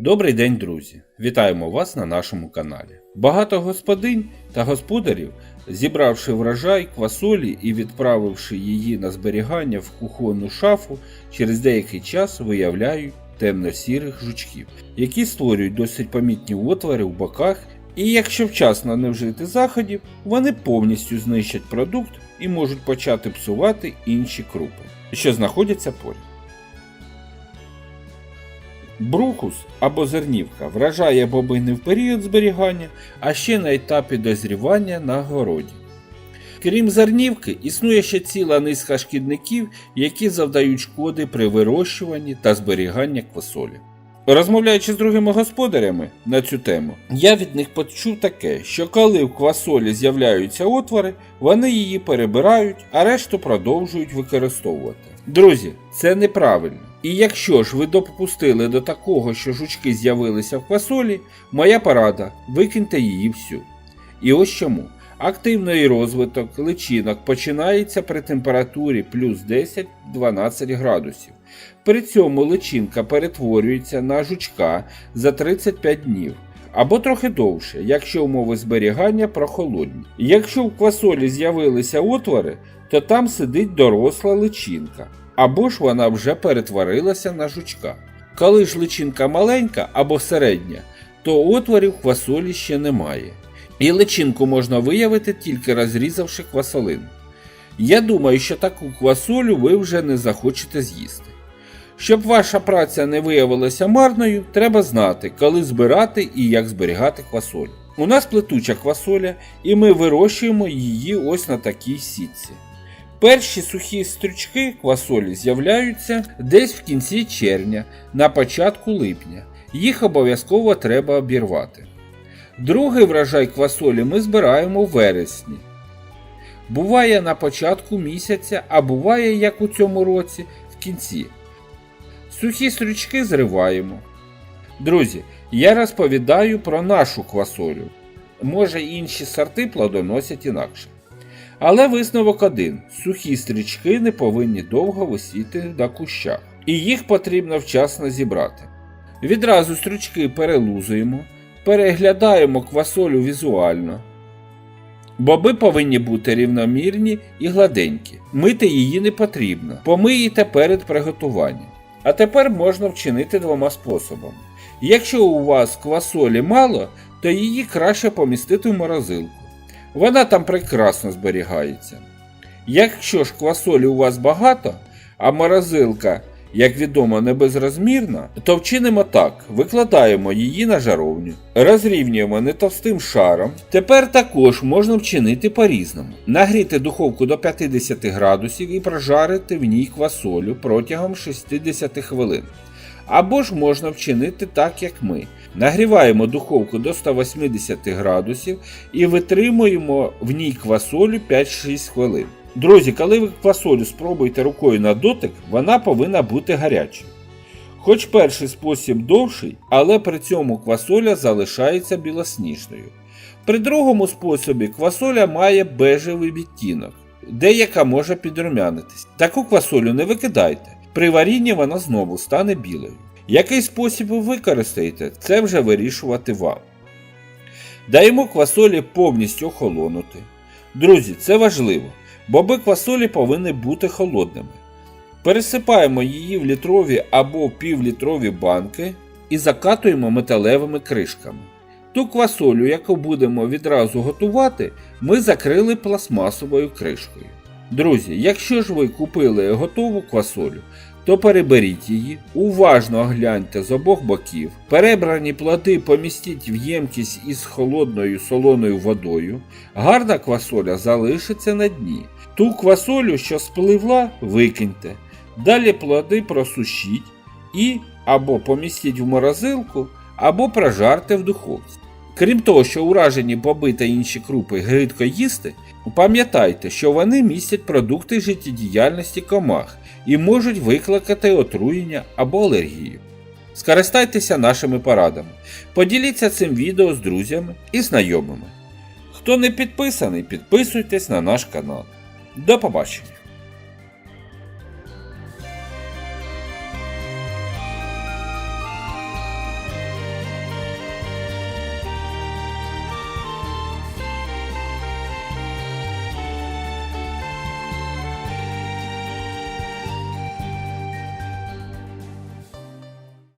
Добрий день, друзі! Вітаємо вас на нашому каналі. Багато господинь та господарів, зібравши врожай квасолі і відправивши її на зберігання в кухонну шафу, через деякий час виявляють темно-сірих жучків, які створюють досить помітні отвори в боках, і якщо вчасно не вжити заходів, вони повністю знищать продукт і можуть почати псувати інші крупи, що знаходяться поряд. Брухус або зернівка вражає боби не в період зберігання, а ще на етапі дозрівання на городі. Крім зернівки, існує ще ціла низка шкідників, які завдають шкоди при вирощуванні та зберіганні квасолі. Розмовляючи з другими господарями на цю тему, я від них почув таке, що коли в квасолі з'являються отвори, вони її перебирають, а решту продовжують використовувати. Друзі, це неправильно. І якщо ж ви допустили до такого, що жучки з'явилися в квасолі, моя порада викиньте її всю. І ось чому. Активний розвиток личинок починається при температурі плюс 10-12 градусів. При цьому личинка перетворюється на жучка за 35 днів. Або трохи довше, якщо умови зберігання прохолодні. Якщо в квасолі з'явилися отвори, то там сидить доросла личинка, або ж вона вже перетворилася на жучка. Коли ж личинка маленька або середня, то отворів квасолі ще немає. І личинку можна виявити тільки розрізавши квасолину. Я думаю, що таку квасолю ви вже не захочете з'їсти. Щоб ваша праця не виявилася марною, треба знати, коли збирати і як зберігати квасолю. У нас плетуча квасоля, і ми вирощуємо її ось на такій сітці. Перші сухі стрючки квасолі з'являються десь в кінці червня, на початку липня. Їх обов'язково треба обірвати. Другий врожай квасолі ми збираємо в вересні. Буває на початку місяця, а буває, як у цьому році, в кінці. Сухі стрючки зриваємо. Друзі, я розповідаю про нашу квасолю. Може інші сорти плодоносять інакше. Але висновок один: сухі стрічки не повинні довго висіти на кущах, і їх потрібно вчасно зібрати. Відразу стрічки перелузуємо, переглядаємо квасолю візуально. Боби повинні бути рівномірні і гладенькі. Мити її не потрібно. Помиєте перед приготуванням. А тепер можна вчинити двома способами. Якщо у вас квасолі мало, то її краще помістити в морозилку. Вона там прекрасно зберігається. Якщо ж квасолі у вас багато, а морозилка, як відомо, не безрозмірна, то вчинимо так: викладаємо її на жаровню, розрівнюємо не товстим шаром. Тепер також можна вчинити по-різному: нагріти духовку до 50 градусів і прожарити в ній квасолю протягом 60 хвилин. Або ж можна вчинити так, як ми. Нагріваємо духовку до 180 градусів і витримуємо в ній квасолю 5-6 хвилин. Друзі, коли ви квасолю спробуєте рукою на дотик, вона повинна бути гарячою. Хоч перший спосіб довший, але при цьому квасоля залишається білосніжною. При другому способі квасоля має бежевий відтінок, деяка може підрумянитись. Таку квасолю не викидайте. При варінні вона знову стане білою. Який спосіб ви використаєте, це вже вирішувати вам. Даємо квасолі повністю охолонути. Друзі, це важливо. Боби квасолі повинні бути холодними. Пересипаємо її в літрові або півлітрові банки і закатуємо металевими кришками. Ту квасолю, яку будемо відразу готувати, ми закрили пластмасовою кришкою. Друзі, якщо ж ви купили готову квасолю, то переберіть її, уважно огляньте з обох боків, перебрані плоди помістіть в ємкість із холодною солоною водою, гарна квасоля залишиться на дні. Ту квасолю, що спливла, викиньте. Далі плоди просушіть і або помістіть в морозилку, або прожарте в духовці. Крім того, що уражені боби та інші крупи гидко їсти, пам'ятайте, що вони містять продукти життєдіяльності комах і можуть викликати отруєння або алергію. Скористайтеся нашими порадами, поділіться цим відео з друзями і знайомими. Хто не підписаний, підписуйтесь на наш канал. До побачення!